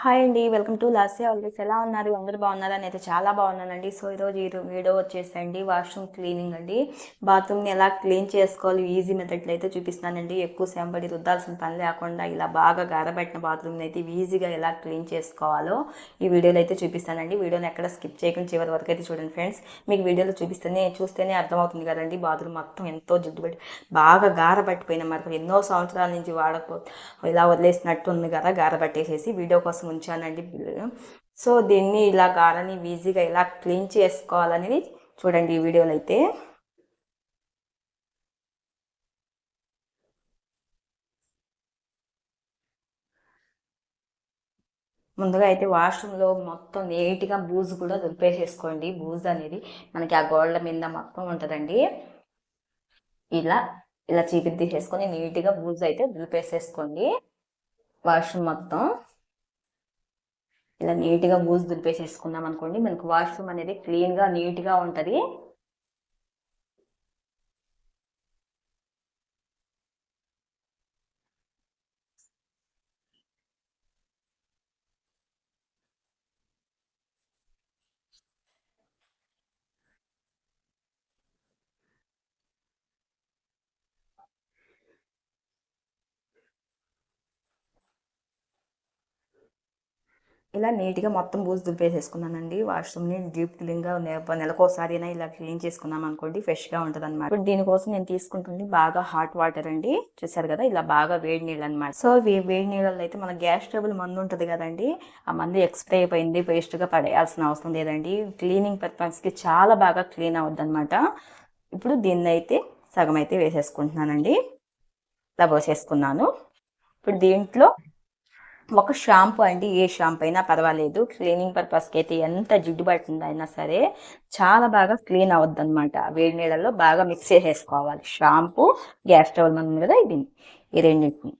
Hi అండి welcome to last ఆల్రెడీస్ ఎలా ఉన్నారు? అందరూ బాగున్నారా? నేనైతే చాలా బాగున్నానండి. సో ఈరోజు ఈ వీడియో వచ్చేసండి. వాష్రూమ్ క్లీనింగ్ అండి. బాత్రూమ్ని ఎలా క్లీన్ చేసుకోవాలి ఈజీ మెథడ్లో అయితే చూపిస్తానండి ఎక్కువ సేపటి రుద్దాల్సిన పని లేకుండా ఇలా బాగా గారబెట్టిన బాత్రూమ్ని అయితే ఈజీగా ఎలా క్లీన్ చేసుకోవాలో ఈ వీడియోలో అయితే చూపిస్తానండి. వీడియోని ఎక్కడ స్కిప్ చేయకుండా చివరి వరకు అయితే చూడండి ఫ్రెండ్స్. మీకు వీడియోలో చూపిస్తేనే చూస్తేనే అర్థమవుతుంది కదండి. బాత్రూమ్ మొత్తం ఎంతో జిడ్డు పెట్టి బాగా గారబెట్టిపోయిన మరి ఎన్నో సంవత్సరాల నుంచి వాడకపోతే ఇలా వదిలేసినట్టు ఉంది కదా గారబెట్టేసేసి. వీడియో కోసం ఉంచానండి సో దీన్ని ఇలా గారని ఈజీగా ఇలా క్లీన్ చేసుకోవాలనేది చూడండి ఈ వీడియోలో అయితే. ముందుగా అయితే వాష్రూమ్లో మొత్తం నీట్గా బూజు కూడా దులిపేసేసుకోండి. బూజు అనేది మనకి ఆ గోడల మీద మొత్తం ఉంటుందండి. ఇలా ఇలా చీపిరి తీసేసుకొని నీట్గా బూజు అయితే దులిపేసేసుకోండి. వాష్రూమ్ మొత్తం. ఇలా నీట్గా బూజు దులిపేసేసుకున్నాం అనుకోండి. మనకు వాష్రూమ్ అనేది క్లీన్గా నీట్గా ఉంటుంది. ఇలా నీట్గా మొత్తం బూజు దులిపేసేసుకున్నానండి వాష్రూమ్ని డీప్ క్లీన్గా నెలకోసారి అయినా ఇలా క్లీన్ చేసుకున్నాం అనుకోండి ఫ్రెష్గా ఉంటుంది అనమాట ఇప్పుడు దీనికోసం నేను తీసుకుంటుంది బాగా హాట్ వాటర్ అండి. చూసారు కదా ఇలా బాగా వేడి నీళ్ళు అనమాట సో వేడి నీళ్ళలో అయితే మన గ్యాస్ ట్రబుల్ మందు ఉంటుంది కదండి ఆ మందు ఎక్స్పైర్ అయిపోయింది వేస్ట్గా పడేయాల్సిన అవసరం లేదండి. క్లీనింగ్ పర్పస్కి చాలా బాగా క్లీన్ అవుద్ది అనమాట ఇప్పుడు దీన్ని అయితే సగం అయితే వేసేసుకుంటున్నానండి. ఇలా పోసేసుకున్నాను. ఇప్పుడు దీంట్లో ఒక షాంపూ అండి ఏ షాంపూ అయినా పర్వాలేదు. క్లీనింగ్ పర్పస్కి అయితే ఎంత జిడ్డు పడుతుంది అయినా సరే చాలా బాగా క్లీన్ అవద్దు అనమాట వేడి నీళ్ళలో బాగా మిక్స్ చేసేసుకోవాలి. షాంపూ గ్యాస్ స్టవ్ ఉంది కదా ఇది. ఈ రెండింటిని.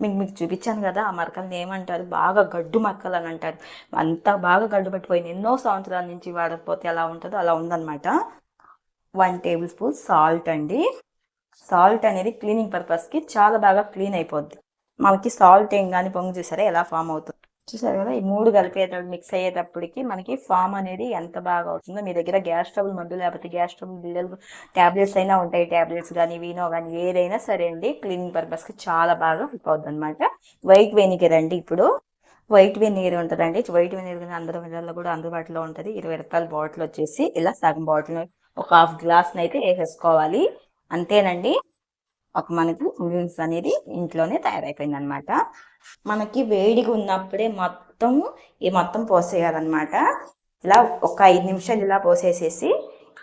మీకు మీకు చూపించాను కదా ఆ మరకల్ని ఏమంటారు? బాగా గడ్డు మరకలు అని అంటారు. అంత బాగా గడ్డు పట్టిపోయింది. ఎన్నో సంవత్సరాల నుంచి వాడకపోతే ఎలా ఉంటుందో అలా ఉందన్నమాట. వన్ టేబుల్ స్పూన్ సాల్ట్ అండి. సాల్ట్ అనేది క్లీనింగ్ పర్పస్కి చాలా బాగా క్లీన్ అయిపోద్ది. మనకి సాల్ట్ ఏం కానీ పొంగు చూసారా? ఎలా ఫామ్ అవుతుంది. చూసారు కదా? ఈ మూడు కలిపేటప్పుడు మిక్స్ అయ్యేటప్పటికి మనకి ఫామ్ అనేది ఎంత బాగా అవుతుందో. మీ దగ్గర గ్యాస్ ట్రబుల్ మందు లేకపోతే గ్యాస్ ట్రబుల్ బిల్లలు ట్యాబ్లెట్స్ అయినా ఉంటాయి. ట్యాబ్లెట్స్ కానీ వీనో కానీ ఏదైనా సరే అండి. క్లీనింగ్ పర్పస్కి చాలా బాగా హెల్ప్ అవుతుంది అనమాట వైట్ వెనిగర్ అండి ఇప్పుడు. వైట్ వెనిగర్ ఉంటుందండి. వైట్ వెనిగర్ అందరి విధాల్లో కూడా అందుబాటులో ఉంటుంది. ఇరవై రూపాయల బాటిల్ వచ్చేసి ఇలా సగం బాటిల్ ఒక హాఫ్ గ్లాస్ని అయితే వేసేసుకోవాలి. అంతేనండి. ఒక మనకి నూడిల్స్ అనేది ఇంట్లోనే తయారైపోయింది అనమాట మనకి వేడిగా ఉన్నప్పుడే మొత్తం ఈ మొత్తం పోసేయాలన్నమాట. ఇలా ఒక ఐదు నిమిషాలు ఇలా పోసేసేసి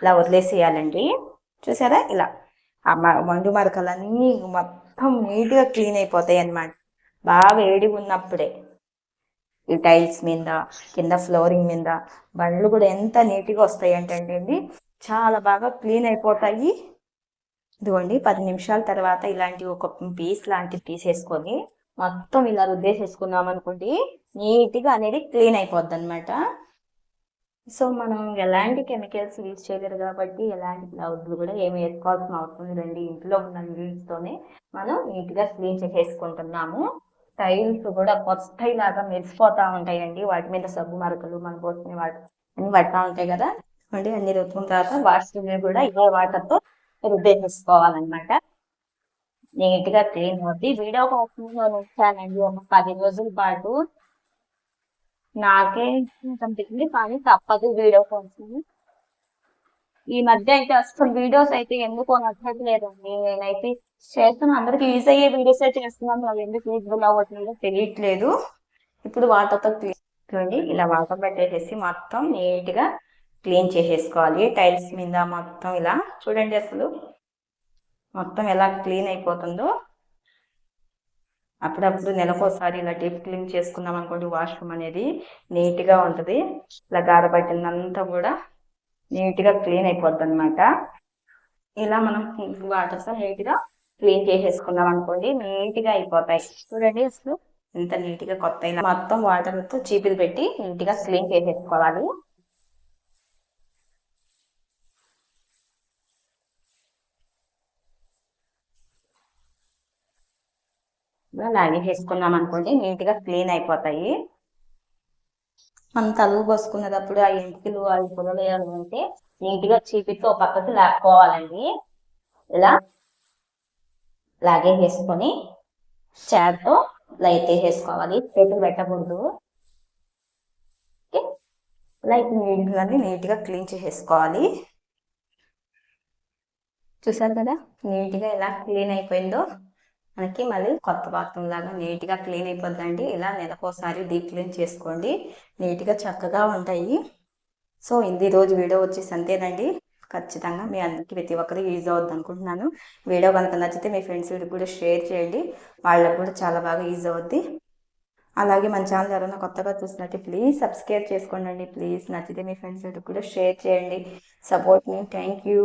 ఇలా వదిలేసేయాలండి. చూసారా? ఇలా. ఆ మండు మరకలన్నీ మొత్తం నీట్గా క్లీన్ అయిపోతాయి అన్నమాట బాగా వేడిగా ఉన్నప్పుడే. ఈ టైల్స్ మీద కింద ఫ్లోరింగ్ మీద బండ్లు కూడా ఎంత నీట్గా వస్తాయి అంటే చాలా బాగా క్లీన్ అయిపోతాయి. ఇదిగోండి పది నిమిషాల తర్వాత ఇలాంటి ఒక పీస్ లాంటివి తీసేసుకొని మొత్తం ఇలా రుద్దేసేసుకున్నాం అనుకోండి నీట్గా అనేది క్లీన్ అయిపోద్ది అనమాట సో మనం ఎలాంటి కెమికల్స్ యూజ్ చేయలేరు కాబట్టి ఎలాంటి గ్లౌజ్లు కూడా ఏమి వేసుకోవాల్సిన అవసరం లేదండి ఇంట్లో ఉన్న నీళ్ళతోనే మనం నీట్గా క్లీన్ చేసేసుకుంటున్నాము. టైల్స్ కూడా కొత్త లాగా మెరిసిపోతూ ఉంటాయండి. వాటి మీద సబ్బు మరకలు మన పోసిన వాటి అన్ని పడతా ఉంటాయి కదా. అంటే అన్ని రుద్దుకున్న తర్వాత వాష్రూమ్ కూడా ఇదే వాటర్తో రుద్దేసేసుకోవాలన్నమాట నీట్గా క్లీన్ అవుతుంది వీడియో కోసం ఉంచానండి ఒక పది రోజుల పాటు. నాకే అనిపించింది కానీ తప్పదు వీడియో కోసం. ఈ మధ్య అయితే అసలు వీడియోస్ అయితే ఎందుకు నచ్చట్లేదండి. నేనైతే చేస్తున్నా అందరికి యూజ్ అయ్యే వీడియోస్ అయితే చేస్తున్నాను. అవి ఎందుకు యూజ్ఫుల్ అవ్వట్లేదో తెలియట్లేదు. ఇప్పుడు వాటర్తో క్లీన్ ఇలా వాటర్ పెట్టేసేసి మొత్తం నీట్గా క్లీన్ చేసేసుకోవాలి. టైల్స్ మీద మొత్తం ఇలా చూడండి అసలు. మొత్తం ఎలా క్లీన్ అయిపోతుందో. అప్పుడప్పుడు నెలకోసారి ఇలా డీప్ క్లీన్ చేసుకున్నాం అనుకోండి వాష్రూమ్ అనేది నీట్గా ఉంటుంది. ఇలా గారబట్టినంతా కూడా నీట్గా క్లీన్ అయిపోద్ది అనమాట ఇలా మనం వాటర్తో నీట్గా క్లీన్ చేసేసుకున్నాం అనుకోండి నీట్గా అయిపోతాయి. చూడండి అసలు ఎంత నీట్గా కొత్త మొత్తం వాటర్తో చీపులు పెట్టి నీట్గా క్లీన్ చేసేసుకోవాలి. ఇలా వేసుకున్నాం అనుకోండి నీట్గా క్లీన్ అయిపోతాయి. మనం తలుగు పోసుకునేటప్పుడు ఆ ఎంటికలు అవి పొదలేయాలి అంటే నీట్గా చీపితో పక్కకి లాక్కోవాలండి. ఇలా లాగే వేసుకొని చార్తో లైట్ వేసుకోవాలి చేతులు పెట్టకూడదు. లైట్ నీట్గా నీట్గా క్లీన్ చేసేసుకోవాలి. చూసారు కదా? నీట్గా ఎలా క్లీన్ అయిపోయిందో. మనకి మళ్ళీ కొత్త బాత్రూమ్ లాగా నీట్గా క్లీన్ అయిపోద్దండి. ఇలా నెలకోసారి డీప్ క్లీన్ చేసుకోండి. నీట్గా చక్కగా ఉంటాయి. సో ఇది రోజు వీడియో వచ్చేసి అంతేనండి. ఖచ్చితంగా మీ అందరికీ ప్రతి ఒక్కరికి యూజ్ అవుద్ది అనుకుంటున్నాను. వీడియో కనుక నచ్చితే మీ ఫ్రెండ్స్ కూడా షేర్ చేయండి. వాళ్ళకు కూడా చాలా బాగా యూజ్ అవుద్ది. అలాగే మన ఛానల్ ఎవరైనా కొత్తగా చూసినట్టు ప్లీజ్ సబ్స్క్రైబ్ చేసుకోండి ప్లీజ్ నచ్చితే మీ ఫ్రెండ్స్ కూడా షేర్ చేయండి. Support me. Thank you.